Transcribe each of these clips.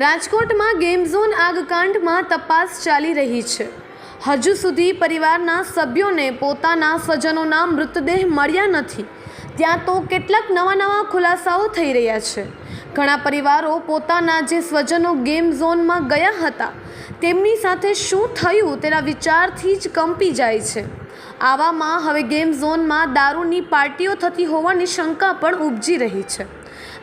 રાજકોટમાં game zone આગકાંડમાં તપાસ ચાલી રહી છે. હજુ સુધી પરિવારના સભ્યોને પોતાના સ્વજનોના મૃતદેહ મળ્યા નથી. ત્યાં તો કેટલાક નવા નવા ખુલાસાઓ થઈ રહ્યા છે. ઘણા પરિવારો પોતાના જે સ્વજનો ગેમ ઝોનમાં ગયા હતા, તેમની સાથે શું થયું તેના વિચારથી જ કંપી જાય છે. આવામાં હવે ગેમ ઝોનમાં દારૂની પાર્ટીઓ થતી હોવાની શંકા પણ ઉપજી રહી છે.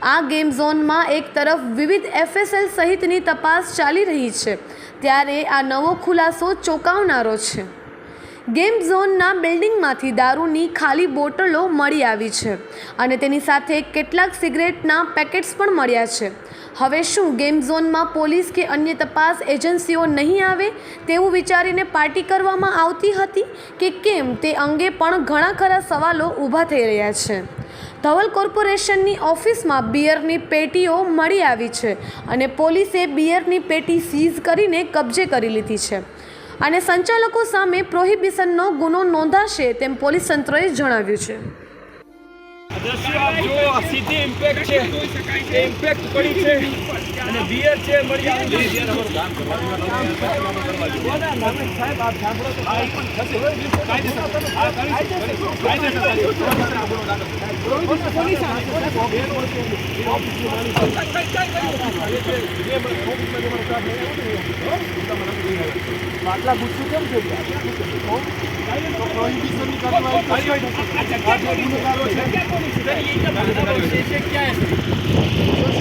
આ ગેમ ઝોનમાં એક તરફ વિવિધ એફએસએલ સહિતની તપાસ ચાલી રહી છે, ત્યારે આ નવો ખુલાસો ચોંકાવનારો છે. ગેમ ઝોનના બિલ્ડિંગમાંથી દારૂની ખાલી બોટલો મળી આવી છે અને તેની સાથે કેટલાક સિગરેટના પેકેટ્સ પણ મળ્યા છે. હવે શું ગેમ ઝોનમાં પોલીસ કે અન્ય તપાસ એજન્સીઓ નહીં આવે તેવું વિચારીને પાર્ટી કરવામાં આવતી હતી કે કેમ તે અંગે પણ ઘણા ખરા સવાલો ઊભા થઈ રહ્યા છે. ધવલ કોર્પોરેશનની ઓફિસમાં બિયરની પેટીઓ મળી આવી છે અને પોલીસે બિયરની પેટી સીઝ કરીને કબજે કરી લીધી છે. અને સંચાલકો સામે પ્રોહિબિશનનો ગુનો નોંધાશે તેમ પોલીસ તંત્રએ જણાવ્યું છે. દ્રશ્યો આપ જુઓ આ સીધી ઇમ્પેક્ટ છે. ઇમ્પેક્ટ પડી છે. અને બિયર છે મળી. આટલા ગુસ્સો કેમ છે? કાર્યવાહી છે? આ